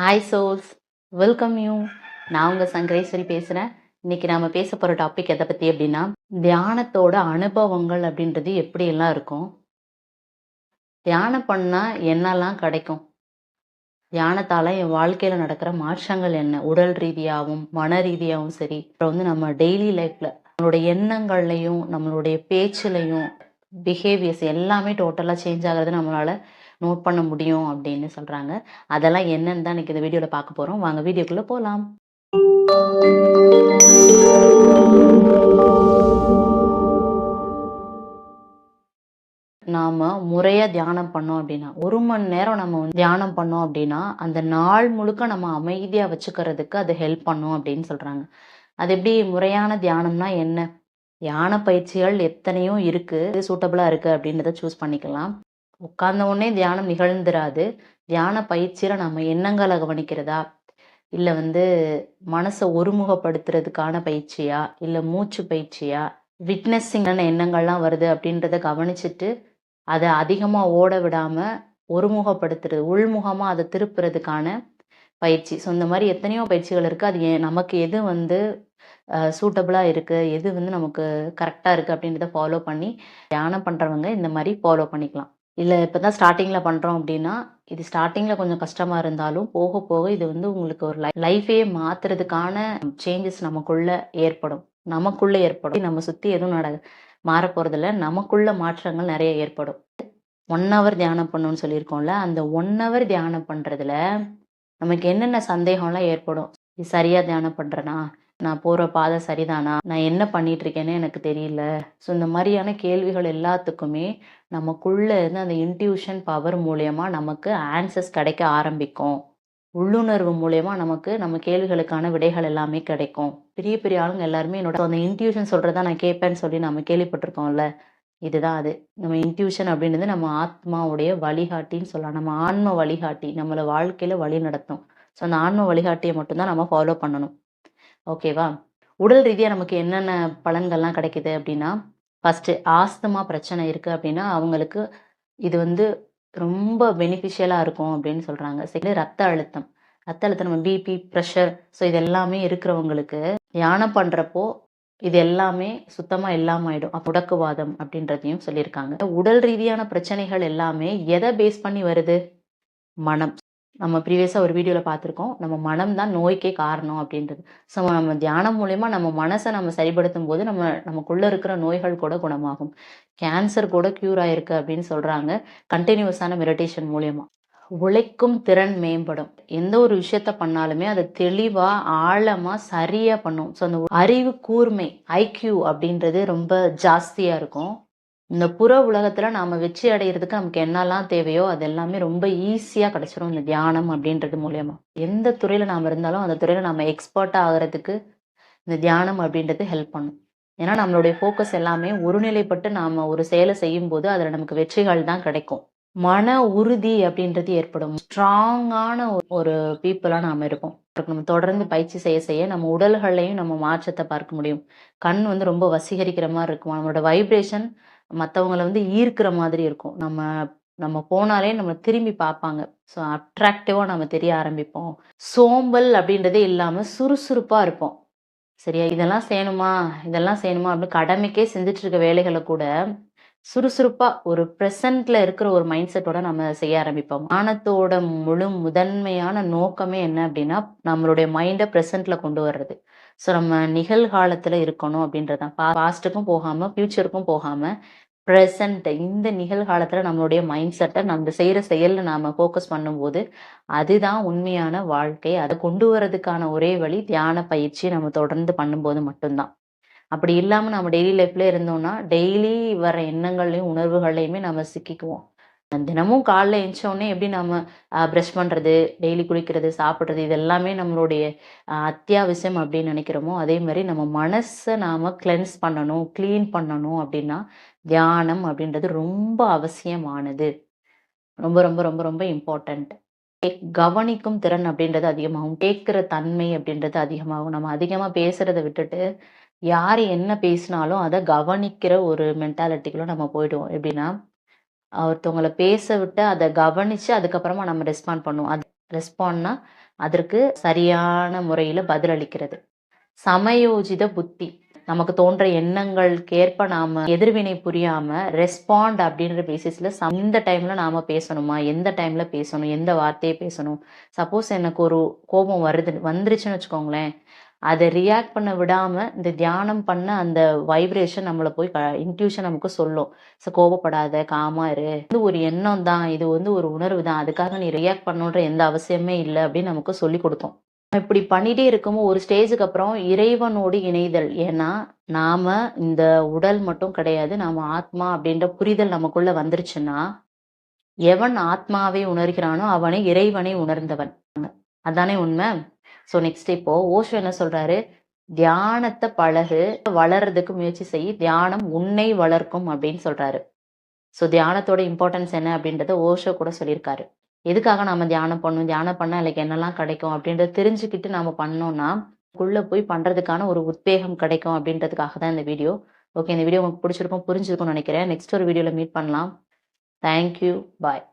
Hi souls welcome you நான் உங்கள் சங்கரேஸ்வரி பேசுகிறேன் இன்னைக்கு நாம் பேச போகிற டாபிக் எதை பற்றி அப்படின்னா தியானத்தோட அனுபவங்கள் அப்படின்றது எப்படியெல்லாம் இருக்கும்? தியானம் பண்ணால் என்னெல்லாம் கிடைக்கும்? தியானத்தால் என் வாழ்க்கையில் நடக்கிற மாற்றங்கள் என்ன? உடல் ரீதியாகவும் மன ரீதியாகவும் சரி. அப்புறம் வந்து நம்ம டெய்லி லைஃப்பில் நம்மளுடைய எண்ணங்கள்லையும் நம்மளுடைய பேச்சுலையும் பிஹேவியர்ஸ் எல்லாமே டோட்டலாக சேஞ்ச் ஆகிறது நம்மளால் நோட் பண்ண முடியும் அப்படின்னு சொல்கிறாங்க அதெல்லாம் என்னன்னு தான் எனக்கு இந்த வீடியோவில் பார்க்க போகிறோம் வாங்க வீடியோக்குள்ளே போகலாம் நாம் முறையாக தியானம் பண்ணோம் அப்படின்னா ஒரு மணி நேரம் நம்ம வந்து தியானம் பண்ணோம் அப்படின்னா அந்த நாள் முழுக்க நம்ம அமைதியாக வச்சுக்கிறதுக்கு அது ஹெல்ப் பண்ணும் அப்படின்னு சொல்கிறாங்க அது எப்படி? முறையான தியானம்னா என்ன? தியான பயிற்சிகள் எத்தனையோ இருக்குது சூட்டபுளாக இருக்குது அப்படின்றத சூஸ் பண்ணிக்கலாம். உட்கார்ந்த உடனே தியானம் நிகழ்ந்துராது. தியான பயிற்சியில் நம்ம எண்ணங்களை கவனிக்கிறதா? இல்லை வந்து மனசை ஒருமுகப்படுத்துறதுக்கான பயிற்சியா? இல்லை மூச்சு பயிற்சியா? விட்னஸிங்கான எண்ணங்கள்லாம் வருது அப்படின்றத கவனிச்சுட்டு அதை அதிகமாக ஓட விடாமல் ஒருமுகப்படுத்துறது உள்முகமாக அதை திருப்புறதுக்கான பயிற்சி. ஸோ இந்த மாதிரி எத்தனையோ பயிற்சிகள் இருக்குது அது ஏ- நமக்கு எது வந்து சூட்டபுளாக இருக்குது எது வந்து நமக்கு கரெக்டாக இருக்குது அப்படின்றத ஃபாலோ பண்ணி தியானம் பண்ணுறவங்க இந்த மாதிரி ஃபாலோ பண்ணிக்கலாம். இல்லை இப்போ தான் ஸ்டார்டிங்கில் பண்ணுறோம் அப்படின்னா இது ஸ்டார்டிங்கில் கொஞ்சம் கஷ்டமாக இருந்தாலும் போக போக இது வந்து உங்களுக்கு ஒரு லை லைஃபே மாற்றுறதுக்கான சேஞ்சஸ் நமக்குள்ளே ஏற்படும். நமக்குள்ளே ஏற்படும். நம்ம சுற்றி எதுவும் நட மாற போகிறதில்ல நமக்குள்ள மாற்றங்கள் நிறைய ஏற்படும். ஒன் ஹவர் தியானம் பண்ணணும்னு சொல்லியிருக்கோம்ல அந்த ஒன் ஹவர் தியானம் பண்ணுறதுல நமக்கு என்னென்ன சந்தேகம்லாம் ஏற்படும்? இது சரியாக தியானம் பண்ணுறேனா நான் போகிற பாதை சரிதானா? நான் என்ன பண்ணிட்டு இருக்கேன்னு எனக்கு தெரியல. ஸோ இந்த மாதிரியான கேள்விகள் எல்லாத்துக்குமே நமக்குள்ளே இருந்து அந்த இன்ட்யூஷன் பவர் மூலயமா நமக்கு ஆன்சர்ஸ் கிடைக்க ஆரம்பிக்கும். உள்ளுணர்வு மூலயமா நமக்கு நம்ம கேள்விகளுக்கான விடைகள் எல்லாமே கிடைக்கும். பெரிய பெரிய ஆளுங்க எல்லாருமே என்னோட அந்த இன்ட்யூஷன் சொல்கிறத நான் கேட்பேன்னு சொல்லி நம்ம கேள்விப்பட்டிருக்கோம்ல. இதுதான் அது. நம்ம இன்ட்யூஷன் அப்படின்றது நம்ம ஆத்மாவுடைய வழிகாட்டின்னு சொல்லலாம். நம்ம ஆன்ம வழிகாட்டி நம்மளை வாழ்க்கையில் வழி நடத்தும் ஸோ அந்த ஆன்ம வழிகாட்டியை மட்டும்தான் நம்ம ஃபாலோ பண்ணணும். ஓகேவா உடல் ரீதியாக நமக்கு என்னென்ன பலன்கள்லாம் கிடைக்குது அப்படின்னா ஃபஸ்ட்டு ஆஸ்துமா பிரச்சனை இருக்குது அப்படின்னா அவங்களுக்கு இது வந்து ரொம்ப பெனிஃபிஷியலாக இருக்கும் அப்படின்னு சொல்கிறாங்க சரி ரத்த அழுத்தம். ரத்த அழுத்தம் நம்ம பிபி ப்ரெஷர் ஸோ இது எல்லாமே இருக்கிறவங்களுக்கு தியானம் பண்ணுறப்போ இது எல்லாமே சுத்தமாக இல்லாமல் ஆயிடும். அப்ப முடக்குவாதம் அப்படின்றதையும் சொல்லியிருக்காங்க. உடல் ரீதியான பிரச்சனைகள் எல்லாமே எதை பேஸ் பண்ணி வருது? மனம். நம்ம ப்ரீவியஸாக ஒரு வீடியோவில் பார்த்துருக்கோம். நம்ம மனம் தான் நோய்க்கே காரணம் அப்படின்றது. ஸோ நம்ம தியானம் மூலயமா நம்ம மனசை நம்ம சரிப்படுத்தும் போது நம்ம நமக்குள்ளே இருக்கிற நோய்கள் கூட குணமாகும். கேன்சர் கூட க்யூர் ஆயிருக்கு அப்படின்னு சொல்கிறாங்க கண்டினியூஸான மெடிடேஷன் மூலயமா. உழைக்கும் திறன் மேம்படும். எந்த ஒரு விஷயத்த பண்ணாலுமே அதை தெளிவாக ஆழமாக சரியாக பண்ணும். ஸோ அந்த அறிவு கூர்மை ஐக்யூ அப்படின்றது ரொம்ப ஜாஸ்தியாக இருக்கும். இந்த புற உலகத்துல நாம வெற்றி அடைகிறதுக்கு நமக்கு என்னெல்லாம் தேவையோ அது எல்லாமே ரொம்ப ஈஸியா கிடைச்சிரும். இந்த தியானம் அப்படின்றது மூலயமா. எந்த துறையில நாம இருந்தாலும் அந்த துறையில நாம எக்ஸ்பர்ட் ஆகிறதுக்கு இந்த தியானம் அப்படின்றது ஹெல்ப் பண்ணும். ஏன்னா நம்மளுடைய ஃபோக்கஸ் எல்லாமே ஒருநிலைப்பட்டு நாம ஒரு செயலை செய்யும் போது அதுல நமக்கு வெற்றிகள் தான் கிடைக்கும். மன உறுதி அப்படின்றது ஏற்படும். ஸ்ட்ராங்கான ஒரு பீப்புளா நாம இருப்போம். நம்ம தொடர்ந்து பயிற்சி செய்ய செய்ய நம்ம உடல்களையும் நம்ம மாற்றத்தை பார்க்க முடியும். கண் வந்து ரொம்ப வசீகரிக்கிற மாதிரி இருக்கும். நம்மளோட வைப்ரேஷன் மற்றவங்களை வந்து ஈர்க்கிற மாதிரி இருக்கும். நம்ம நம்ம போனாலே நம்ம திரும்பி பார்ப்பாங்க. ஸோ அட்ராக்டிவாக நம்ம தெரிய ஆரம்பிப்போம். சோம்பல் அப்படின்றதே இல்லாமல் சுறுசுறுப்பாக இருப்போம். சரியா? இதெல்லாம் செய்யணுமா? இதெல்லாம் செய்யணுமா? அப்படின்னு கடமைக்கே செஞ்சுட்டு இருக்க வேலைகளை கூட சுறுசுறுப்பாக ஒரு ப்ரெசண்டில் இருக்கிற ஒரு மைண்ட் செட்டோட நம்ம செய்ய ஆரம்பிப்போம். மானத்தோட முழு முதன்மையான நோக்கமே என்ன அப்படின்னா நம்மளுடைய மைண்டை ப்ரெசண்டில் கொண்டு வர்றது. ஸோ நம்ம நிகழ்காலத்தில் இருக்கணும் அப்படின்றதான் பாஸ்ட்டுக்கும் போகாமல் ஃப்யூச்சருக்கும் போகாமல் ப்ரெசண்ட் இந்த நிகழ்காலத்தில் நம்மளுடைய மைண்ட் செட்டை நம்ம செய்கிற செயலில் நாம் ஃபோக்கஸ் பண்ணும்போது அதுதான் உண்மையான வாழ்க்கை. அதை கொண்டு வர்றதுக்கான ஒரே வழி தியான பயிற்சி நம்ம தொடர்ந்து பண்ணும்போது மட்டும்தான். அப்படி இல்லாம நம்ம டெய்லி லைஃப்ல இருந்தோம்னா டெய்லி வர எண்ணங்கள்லையும் உணர்வுகள்லையுமே நம்ம சிக்கிக்குவோம். தினமும் காலைல எழுந்தோடனே எப்படி நம்ம ப்ரஷ் பண்ணுறது டெய்லி குளிக்கிறது சாப்பிட்றது இது எல்லாமே நம்மளுடைய அத்தியாவசியம் அப்படின்னு நினைக்கிறோமோ அதே மாதிரி நம்ம மனசை நாம் கிளென்ஸ் பண்ணணும் க்ளீன் பண்ணணும் அப்படின்னா தியானம் அப்படின்றது ரொம்ப அவசியமானது. ரொம்ப ரொம்ப ரொம்ப ரொம்ப இம்பார்ட்டண்ட் கவனிக்கும் திறன் அப்படின்றது அதிகமாகும். கேட்குற தன்மை அப்படின்றது அதிகமாகும். நம்ம அதிகமாக பேசுறதை விட்டுட்டு யார் என்ன பேசினாலும் அதை கவனிக்கிற ஒரு மென்டாலிட்டிக்குள்ள நம்ம போயிடுவோம் எப்படின்னா ஒருத்தவங்களை பேச விட்டு அதை கவனிச்சு அதுக்கப்புறமா நம்ம ரெஸ்பாண்ட் பண்ணுவோம் அது ரெஸ்பாண்ட்னா அதற்கு சரியான முறையில் பதிலளிக்கிறது. சமயோஜித புத்தி. நமக்கு தோன்ற எண்ணங்களுக்கேற்ப நாம எதிர்வினை புரியாம ரெஸ்பாண்ட் அப்படின்ற பேசிஸ்ல இந்த டைம்ல நாம பேசணுமா? எந்த டைம்ல பேசணும்? எந்த வார்த்தையை பேசணும்? சப்போஸ் எனக்கு ஒரு கோபம் வருது வந்துருச்சுன்னு வச்சுக்கோங்களேன், அதை ரியாக்ட் பண்ண விடாமல் இந்த தியானம் பண்ண அந்த வைப்ரேஷன் நம்மளை போய் க இன்ட்யூஷன் நமக்கு சொல்லும். "ஸோ கோபப்படாத, காமா இரு. இது ஒரு எண்ணம் தான். இது வந்து ஒரு உணர்வு தான். அதுக்காக நீ ரியாக்ட் பண்ணுன்ற எந்த அவசியமே இல்லை அப்படின்னு நமக்கு சொல்லிக் கொடுத்தோம் இப்படி பண்ணிட்டே இருக்கும்போது ஒரு ஸ்டேஜுக்கு அப்புறம் இறைவனோடு இணைதல். ஏன்னா, நாம இந்த உடல் மட்டும் கிடையாது. நாம ஆத்மா அப்படின்ற புரிதல் நமக்குள்ள வந்துருச்சுன்னா, எவன் ஆத்மாவை உணர்கிறானோ அவனே இறைவனை உணர்ந்தவன். அதானே உண்மை ஸோ நெக்ஸ்ட் இப்போ ஓஷோ என்ன சொல்றாரு? தியானத்தை பழகு, வளர்றதுக்கு முயற்சி செய். தியானம் உன்னை வளர்க்கும்." அப்படின்னு சொல்றாரு. ஸோ தியானத்தோட இம்பார்ட்டன்ஸ் என்ன அப்படின்றத ஓஷோ கூட சொல்லியிருக்காரு. எதுக்காக நாம தியானம் பண்ணணும்? தியானம் பண்ண எனக்கு என்னெல்லாம் கிடைக்கும்? அப்படின்றத தெரிஞ்சுக்கிட்டு நாம பண்ணோம்னா, உள்ள போய் பண்றதுக்கான ஒரு உத்வேகம் கிடைக்கும் அப்படின்றதுக்காக தான் இந்த வீடியோ. ஓகே இந்த வீடியோ உங்களுக்கு பிடிச்சிருக்கும், புரிஞ்சிருக்கும்னு நினைக்கிறேன். நெக்ஸ்ட் ஒரு வீடியோல மீட் பண்ணலாம். Thank you. பாய்.